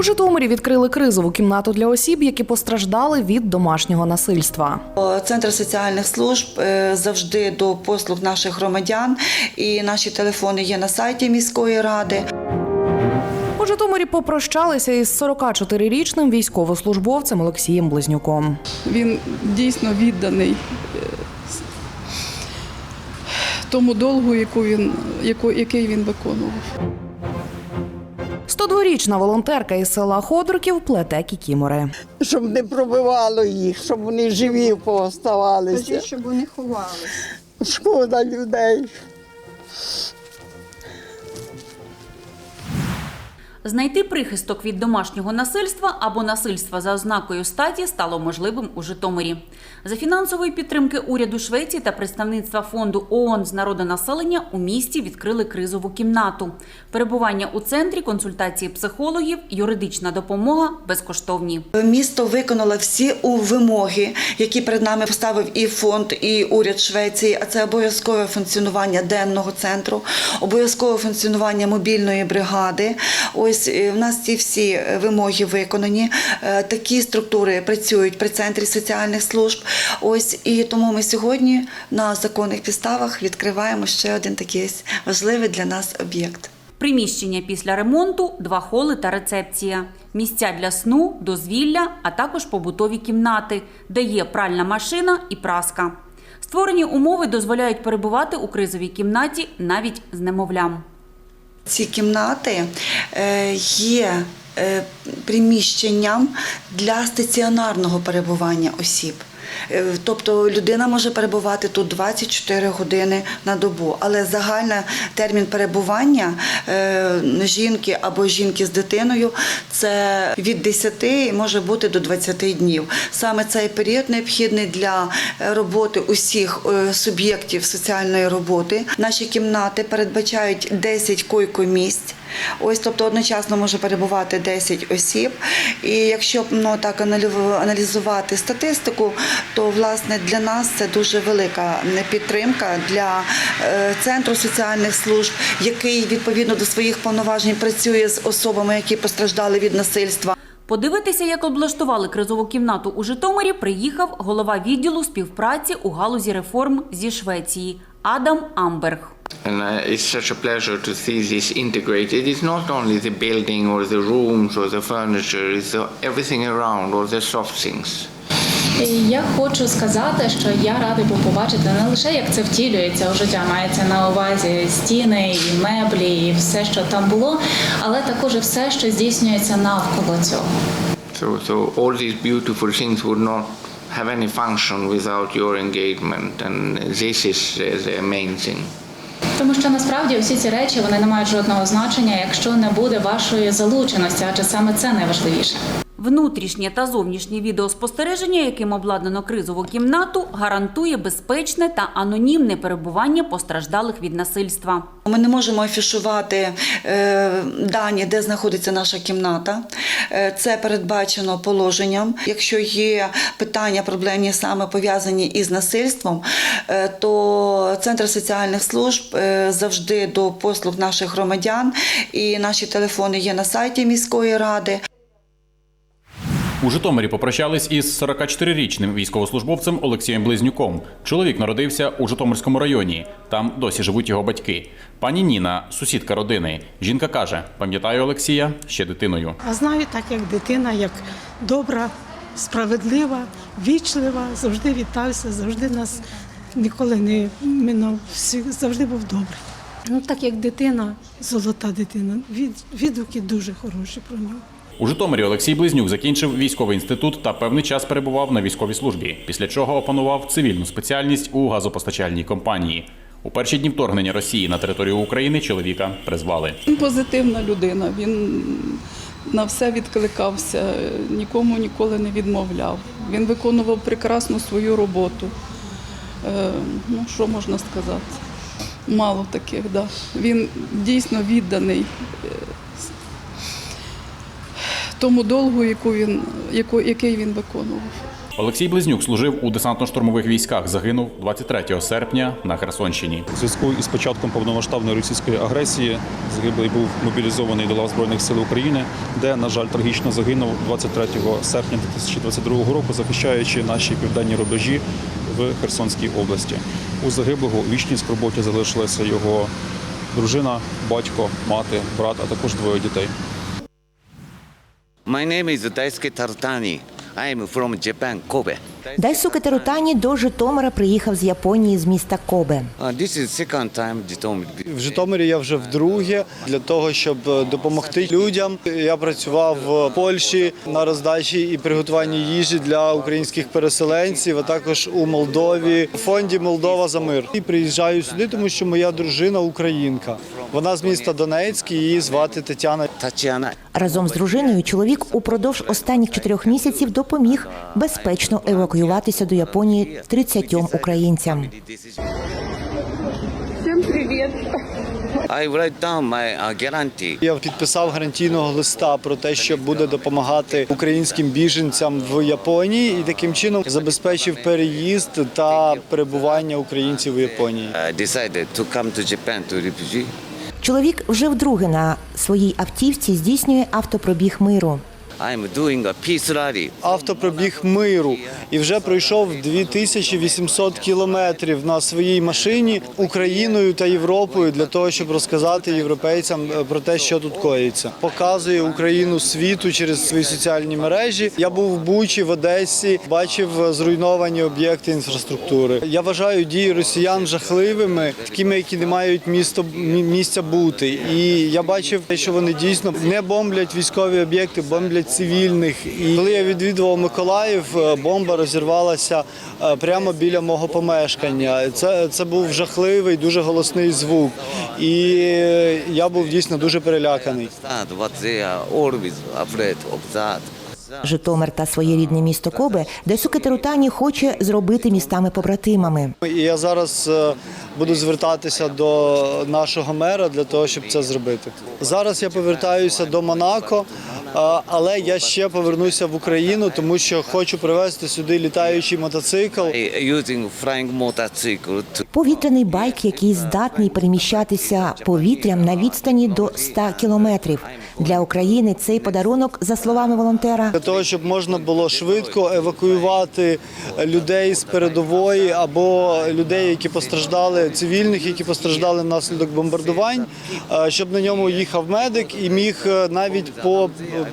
У Житомирі відкрили кризову кімнату для осіб, які постраждали від домашнього насильства. Центр соціальних служб е, завжди до послуг наших громадян, і наші телефони є на сайті міської ради. У Житомирі попрощалися із 44-річним військовослужбовцем Олексієм Близнюком. Він дійсно відданий е, тому долгу, яку він, яку, який він виконував. 102-річна волонтерка із села Ходорків плете кікімори. щоб не пробивало їх, щоб вони живі пооставалися. Кажіть, щоб вони ховалися. Шкода людей. Знайти прихисток від домашнього насильства або насильства за ознакою статі стало можливим у Житомирі. За фінансової підтримки уряду Швеції та представництва фонду ООН з народонаселення у місті відкрили кризову кімнату. Перебування у центрі, консультації психологів, юридична допомога безкоштовні. Місто виконало всі вимоги, які перед нами поставив і фонд, і уряд Швеції. А це обов'язкове функціонування денного центру, обов'язкове функціонування мобільної бригади. Ось е, в нас ці всі е, вимоги виконані. Е, Такі структури працюють при центрі соціальних служб. Ось і тому ми сьогодні на законних підставах відкриваємо ще один такий важливий для нас об'єкт. Приміщення після ремонту, два холи та рецепція, місця для сну, дозвілля, а також побутові кімнати, де є пральна машина і праска. Створені умови дозволяють перебувати у кризовій кімнаті навіть з немовлям. Ці кімнати е, є е, приміщенням для стаціонарного перебування осіб. Е, Тобто людина може перебувати тут 24 години на добу, але загальний термін перебування е, жінки або жінки з дитиною це від 10 і може бути до 20 днів. Саме цей період необхідний для роботи усіх е, суб'єктів соціальної роботи. Наші кімнати передбачають 10 койко-місць. Ось, тобто одночасно може перебувати 10 осіб. І якщо ну, так аналізувати статистику, то власне для нас це дуже велика підтримка для е, центру соціальних служб, який відповідно до своїх повноважень працює з особами, які постраждали від насильства. Подивитися, як облаштували кризову кімнату у Житомирі, приїхав голова відділу співпраці у галузі реформ зі Швеції Адам Амберг. And uh, it's such a pleasure to see this integrated. It's not only the building or the rooms or the furniture, it's the, everything around, all the soft things. Я хочу сказати, що я радий був побачити не лише як це втілюється у життя, мається на увазі стіни, і меблі, і все, що там було, але також все, що здійснюється навколо цього. So, so all these beautiful things would not have any function without your engagement, and this is uh, the main thing. Тому що насправді усі ці речі вони не мають жодного значення, якщо не буде вашої залученості, адже саме це найважливіше. Внутрішнє та зовнішнє відеоспостереження, яким обладнано кризову кімнату, гарантує безпечне та анонімне перебування постраждалих від насильства. Ми не можемо афішувати е, дані, де знаходиться наша кімната. Е, Це передбачено положенням. Якщо є питання проблемні саме пов'язані із насильством, е, то центр соціальних служб завжди до послуг наших громадян, і наші телефони є на сайті міської ради. У Житомирі попрощались із 44-річним військовослужбовцем Олексієм Близнюком. Чоловік народився у Житомирському районі. Там досі живуть його батьки. Пані Ніна, сусідка родини. Жінка каже: пам'ятаю Олексія ще дитиною. А знаю так, як дитина, як добра, справедлива, вічлива, завжди вітався, завжди нас ніколи не минав, завжди був добрий. Ну так як дитина, золота дитина, від, відгуки дуже хороші про нього. У Житомирі Олексій Близнюк закінчив військовий інститут та певний час перебував на військовій службі, після чого опанував цивільну спеціальність у газопостачальній компанії. У перші дні вторгнення Росії на територію України чоловіка призвали. Він позитивна людина, він на все відкликався, нікому ніколи не відмовляв. Він виконував прекрасно свою роботу. Е, ну, що можна сказати? Мало таких, да. Він дійсно відданий е, тому долгу, яку він, яку, який він виконував. Олексій Близнюк служив у десантно-штурмових військах. Загинув 23 серпня на Херсонщині. У зв'язку із початком повномасштабної російської агресії загиблий був мобілізований до лав Збройних сил України, де, на жаль, трагічно загинув 23 серпня 2022 року, захищаючи наші південні рубежі в Херсонській області. У загиблого вічній скорботі залишилася його дружина, батько, мати, брат, а також двоє дітей. My name is Daisuke Tartani. I am from Japan, Kobe. Дайсуке Терутані до Житомира приїхав з Японії з міста Кобе. В Житомирі я вже вдруге для того, щоб е, допомогти людям. Я працював в Польщі на роздачі і приготуванні їжі для українських переселенців, а також у Молдові у фонді Молдова за мир. І приїжджаю сюди, тому що моя дружина українка. Вона з міста Донецьк, і її звати Тетяна. Tatiana. Разом з дружиною чоловік упродовж останніх чотирьох місяців допоміг безпечно евакуюватися до Японії 30 українцям. Down my uh. Я підписав гарантійного листа про те, що буде допомагати українським біженцям в Японії, і таким чином забезпечив переїзд та перебування українців у Японії. Чоловік вже вдруге на своїй автівці здійснює автопробіг миру. I am doing a peace автопробіг миру і вже пройшов 2800 кілометрів на своїй машині Україною та Європою для того, щоб розказати європейцям е, про те, що тут коїться. Показує Україну світу через свої соціальні мережі. Я був в Бучі, в Одесі, бачив е, зруйновані об'єкти інфраструктури. Я вважаю дії росіян жахливими, такими, які не мають місто місця бути. І я бачив, що вони дійсно не бомблять військові об'єкти, бомблять цивільних. І коли я відвідував Миколаїв, е, бомба розірвалася е, прямо біля мого помешкання. Це, це був жахливий, дуже голосний звук. І е, я був дійсно дуже переляканий. Житомир та своє рідне місто Кобе Дайсуке Терутані хоче зробити містами-побратимами. І я зараз е, буду звертатися до нашого мера для того, щоб це зробити. Зараз я повертаюся до Монако, е, але я ще повернуся в Україну, тому що хочу привезти сюди літаючий мотоцикл. Повітряний байк, який здатний переміщатися повітрям на відстані до 100 кілометрів. Для України цей подарунок, за словами волонтера, Для того, щоб можна було швидко евакуювати людей з передової або людей, які постраждали, цивільних, які постраждали внаслідок бомбардувань, е, щоб на ньому їхав медик і міг е, навіть по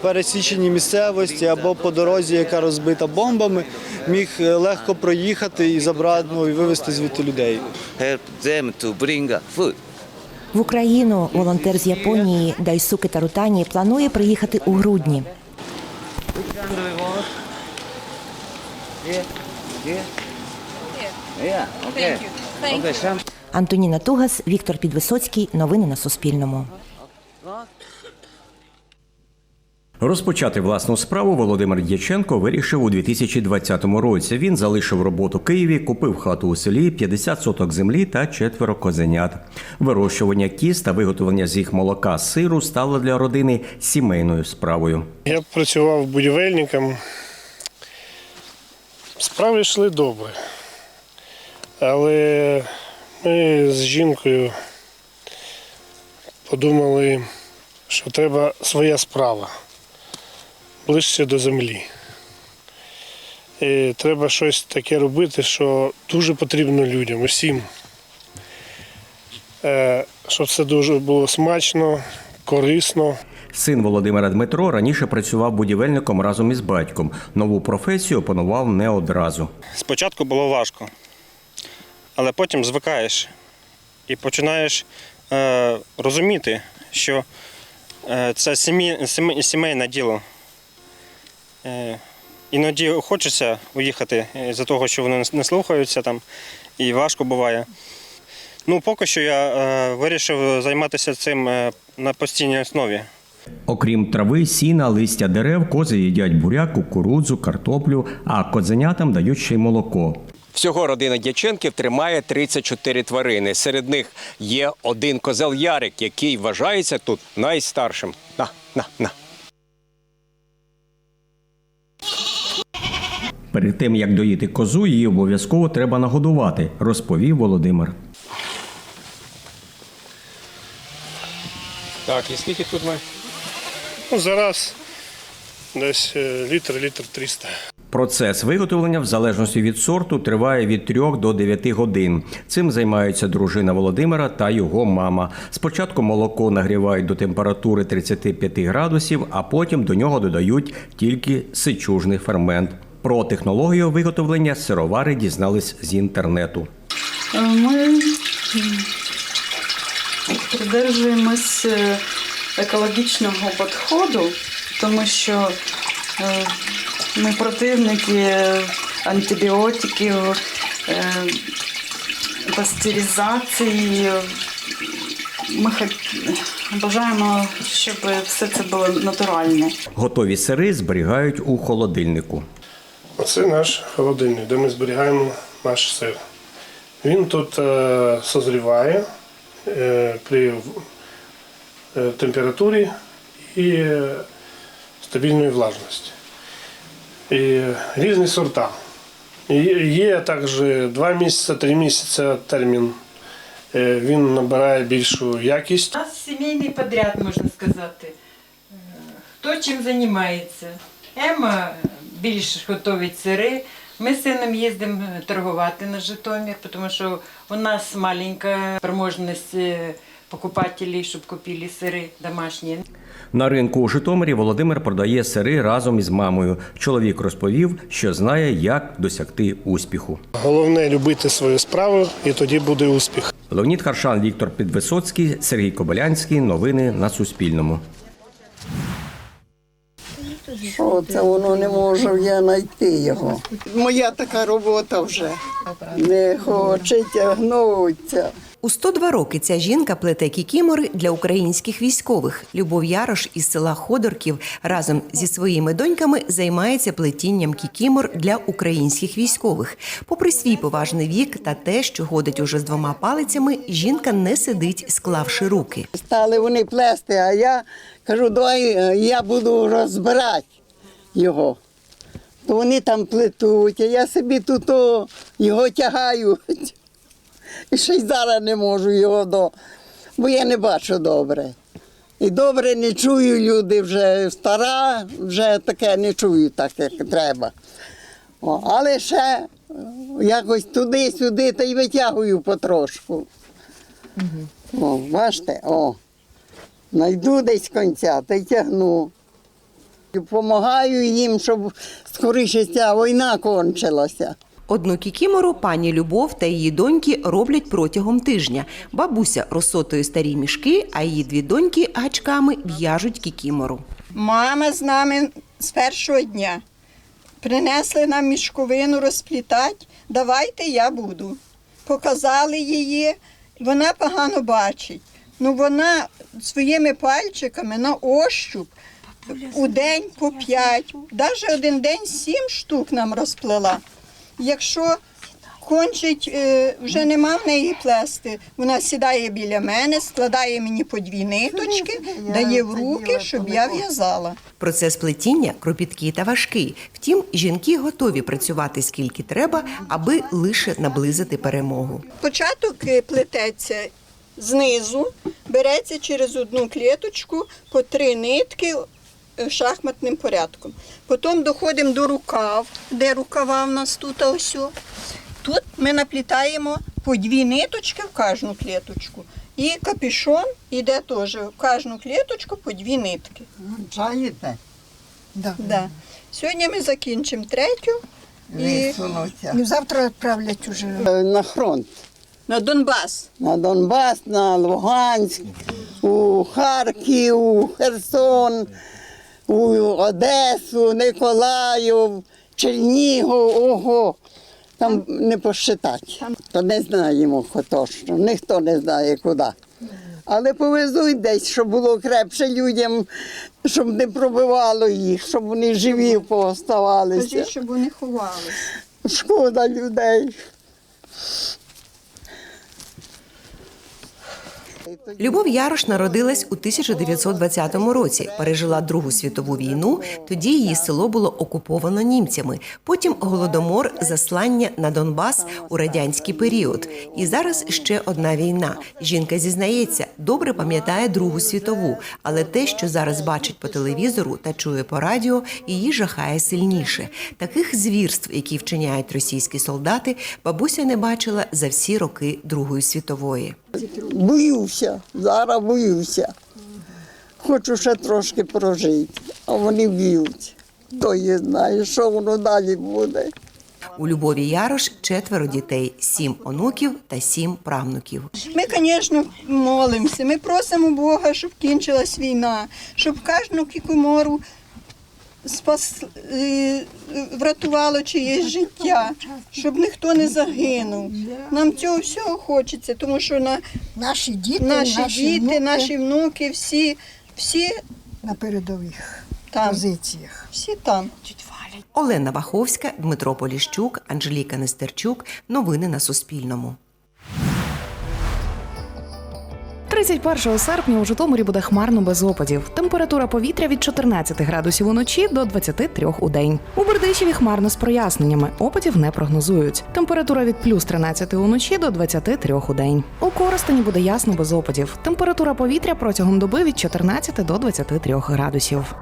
пересіченій місцевості або по дорозі, яка розбита бомбами, міг е, легко проїхати і забрати ну, і вивезти звідти людей. в Україну волонтер з Японії Дайсуке Тарутані планує приїхати у грудні. Yeah, okay. Okay, some Антоніна Тугас, Віктор Підвисоцький. Новини на Суспільному. Розпочати власну справу Володимир Дяченко вирішив у 2020 році. Він залишив роботу в Києві, купив хату у селі, 50 соток землі та четверо козенят. Вирощування кіз та виготовлення з їх молока сиру стало для родини сімейною справою. Я працював будівельником. Справи йшли добре. Але ми з жінкою подумали, що треба своя справа ближче до землі. І треба щось таке робити, що дуже потрібно людям, усім. Е, Щоб це дуже було смачно, корисно. Син Володимира Дмитро раніше працював будівельником разом із батьком. Нову професію опанував не одразу. Спочатку було важко, але потім звикаєш і починаєш е, розуміти, що е, це сімейне діло. Е, іноді хочеться уїхати з-за того, що вони не слухаються там, і важко буває. Ну, поки що я е, вирішив займатися цим е, на постійній основі. Окрім трави, сіна, листя дерев, кози їдять буряк, кукурудзу, картоплю, а козенятам дають ще й молоко. Всього родина Дяченків тримає 34 тварини. Серед них є один козел Ярик, який вважається тут найстаршим. На, на, на. Перед тим як доїти козу, її обов'язково треба нагодувати, розповів Володимир. Так, і скільки тут ми? Ну, зараз десь е, літр, літр 300. Процес виготовлення в залежності від сорту триває від 3 до 9 годин. Цим займаються дружина Володимира та його мама. Спочатку молоко нагрівають до температури 35 градусів, а потім до нього додають тільки сичужний фермент. Про технологію виготовлення сировари дізнались з інтернету. Ми придержуємось е, екологічного підходу, тому що е, ми противники антибіотиків, е, пастеризації. Ми бажаємо, щоб все це було натуральне. Готові сири зберігають у холодильнику. Оце наш холодильник, де ми зберігаємо наш сир. Він тут е, созріває е, при температурі і стабільної влажності. І різні сорта. Є також 2 місяці, 3 місяці термін. Е, Він набирає більшу якість. У нас сімейний подряд, можна сказати. Е, Хто чим займається. Ема більш готовить сири. Ми з сином їздимо торгувати на Житомир, тому що у нас маленька спроможність е, покупателей, щоб купили сири домашні. На ринку у Житомирі Володимир продає сири разом із мамою. Чоловік розповів, що знає, як досягти успіху. Головне любити свою справу, і тоді буде успіх. Леонід Харшан, Віктор Підвисоцький, Сергій Кобилянський. Новини на Суспільному. Що це воно не можу я знайти його. Моя така робота вже. Не хоче тягнуться. У 102 роки ця жінка плете кікімори для українських військових. Любов Ярош із села Ходорків разом зі своїми доньками займається плетінням кікімор для українських військових. Попри свій поважний вік та те, що ходить уже з двома палицями, жінка не сидить, склавши руки. Стали вони плести, а я кажу, давай е, я буду розбирати його. То вони там плетуть, а я собі тут його тягаю. І ще й зараз не можу його до, бо я не бачу добре. І добре не чую люди вже стара, вже таке не чую так, як треба. О, але ще е, якось туди-сюди та й витягую потрошку. О, бачите, о. Найду десь кінця та й тягну. Помагаю їм, щоб скоріше ця війна кончилася. Одну кікімору пані Любов та її доньки роблять протягом тижня. Бабуся розсотує старі мішки, а її дві доньки гачками в'яжуть кікімору. Мама з нами з першого дня. Принесли нам мішковину розплітати. Давайте я буду. Показали її, вона погано бачить. Ну вона своїми пальчиками на ощуп у день по п'ять, навіть один день сім штук нам розплела. Якщо кончить, е, вже нема в неї плести, вона сідає біля мене, складає мені по дві ниточки, дає в руки, щоб я в'язала. Процес плетіння кропіткий та важкий. Втім, жінки готові працювати скільки треба, аби лише наблизити перемогу. Початок е, плететься знизу, береться через одну клеточку по три нитки шахматним порядком. Потім доходимо до рукав, де рукава в нас тут ось. Тут ми наплітаємо по дві ниточки в кожну клеточку. І капюшон йде теж в кожну клеточку по дві нитки. Чаєте? Да. Да. Сьогодні ми закінчимо третю і, і завтра відправлять уже Е, На фронт. на Донбас. На Донбас, на Луганськ, у Харків, у Херсон, у Одесу, Николаїв, Чернігов, ого. Там не посчитати. То не знаємо точно, ніхто не знає куди. Але повезуть десь, щоб було крепше людям, щоб не пробивало їх, щоб вони живі пооставалися. Кажіть, щоб вони ховалися. Шкода людей. Любов Ярош народилась у 1920 році. Пережила Другу світову війну. Тоді її село було окуповано німцями. Потім голодомор, заслання на Донбас у радянський період. І зараз ще одна війна. Жінка зізнається, добре пам'ятає Другу світову, але те, що зараз бачить по телевізору та чує по радіо, її жахає сильніше. Таких звірств, які вчиняють російські солдати, бабуся не бачила за всі роки Другої світової. Боюся, зараз боюся. Хочу ще трошки прожити, а вони б'ють. Хто її знає, що воно далі буде. У Любові Ярош четверо дітей, сім онуків та сім правнуків. Ми, звісно, молимося. Ми просимо Бога, щоб кінчилась війна, щоб кожну кікомору спас, е, врятувало чиєсь життя, щоб ніхто не загинув. Нам цього всього хочеться, тому що на Наші діти, наші, наші діти, внуки наші внуки, всі, всі на передових там. позиціях. Всі там. Олена Ваховська, Дмитро Поліщук, Анжеліка Нестерчук. Новини на Суспільному. 31 серпня у Житомирі буде хмарно без опадів. Температура повітря від 14 градусів уночі до 23 у день. У Бердичеві хмарно з проясненнями. Опадів не прогнозують. Температура від плюс 13 уночі до 23 у день. У Коростені буде ясно без опадів. Температура повітря протягом доби від 14 до 23 градусів.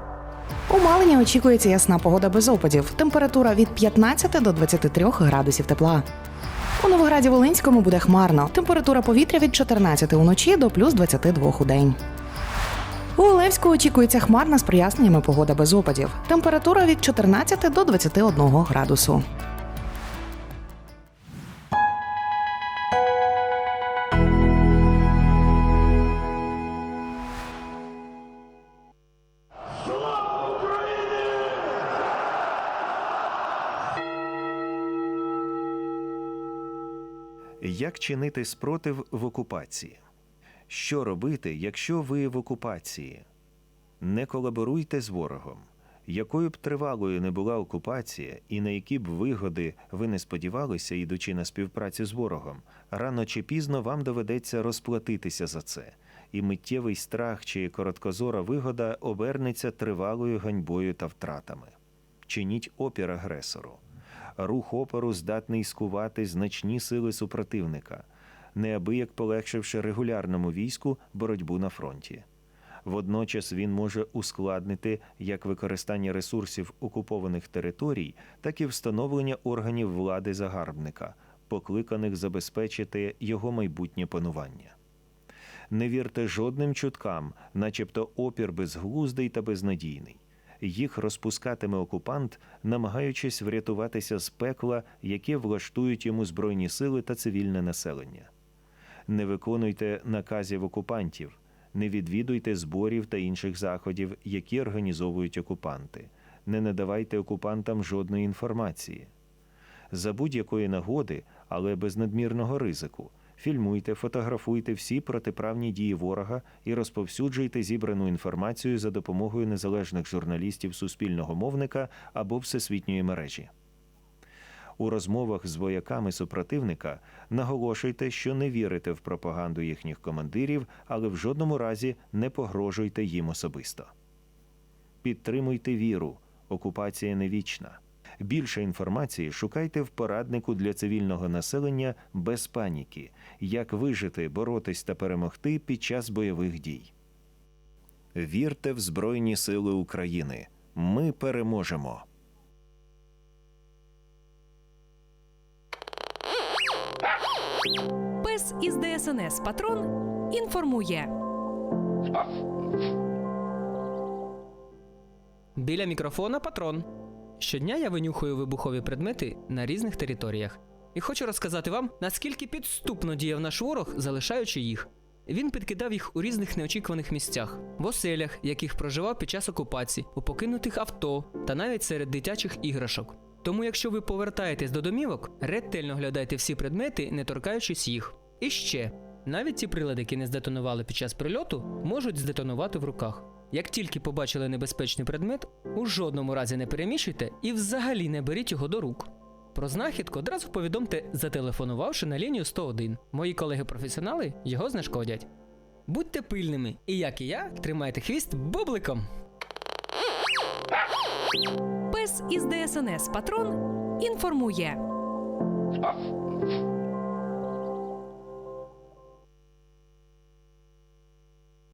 У Малині очікується ясна погода без опадів. Температура від 15 до 23 градусів тепла. У Новограді Волинському буде хмарно. Температура повітря від 14 уночі до плюс 22 у день. У Олевську очікується хмарна з проясненнями погода без опадів. Температура від 14 до 21 градусу. Як чинити спротив в окупації? Що робити, якщо ви в окупації? Не колаборуйте з ворогом. Якою б тривалою не була окупація, і на які б вигоди ви не сподівалися, ідучи на співпрацю з ворогом, рано чи пізно вам доведеться розплатитися за це, і миттєвий страх чи короткозора вигода обернеться тривалою ганьбою та втратами. Чиніть опір агресору. Рух опору здатний скувати значні сили супротивника, неабияк полегшивши регулярному війську боротьбу на фронті. Водночас він може ускладнити як використання ресурсів окупованих територій, так і встановлення органів влади загарбника, покликаних забезпечити його майбутнє панування. Не вірте жодним чуткам, начебто опір безглуздий та безнадійний. Їх розпускатиме окупант, намагаючись врятуватися з пекла, яке влаштують йому збройні сили та цивільне населення. Не виконуйте наказів окупантів, не відвідуйте зборів та інших заходів, які організовують окупанти, не надавайте окупантам жодної інформації. За будь-якої нагоди, але без надмірного ризику, фільмуйте, фотографуйте всі протиправні дії ворога і розповсюджуйте зібрану інформацію за допомогою незалежних журналістів суспільного мовника або всесвітньої мережі. У розмовах з вояками супротивника наголошуйте, що не вірите в пропаганду їхніх командирів, але в жодному разі не погрожуйте їм особисто. Підтримуйте віру, окупація не вічна. Більше інформації шукайте в пораднику для цивільного населення без паніки, як вижити, боротись та перемогти під час бойових дій. Вірте в Збройні Сили України. Ми переможемо. Пес із ДСНС Патрон інформує. Біля мікрофона патрон. Щодня я винюхую вибухові предмети на різних територіях. І хочу розказати вам, наскільки підступно діяв наш ворог, залишаючи їх. Він підкидав їх у різних неочікуваних місцях, в оселях, яких проживав під час окупації, у покинутих авто та навіть серед дитячих іграшок. Тому, якщо ви повертаєтесь до домівок, ретельно глядайте всі предмети, не торкаючись їх. І ще навіть ті прилади, які не здетонували під час прильоту, можуть здетонувати в руках. Як тільки побачили небезпечний предмет, у жодному разі не переміщуйте і взагалі не беріть його до рук. Про знахідку одразу повідомте, зателефонувавши на лінію 101. Мої колеги-професіонали його знешкодять. Будьте пильними і, як і я, тримайте хвіст бубликом. Пес із ДСНС Патрон інформує.